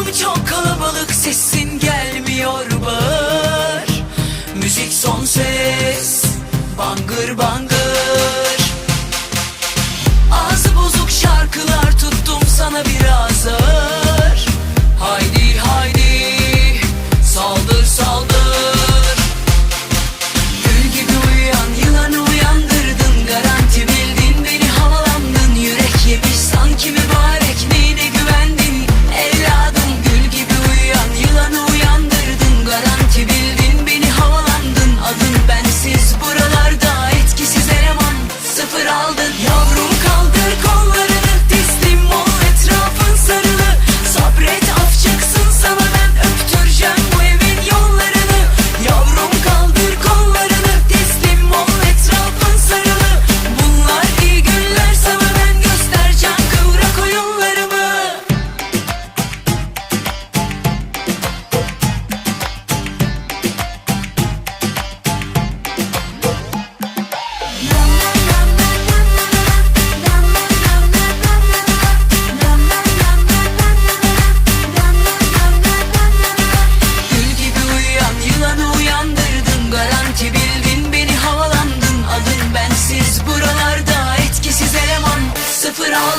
Ortam çok kalabalık sesin gelmiyor bağır. Müzik son ses Bangır bangır.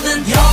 loving y'all.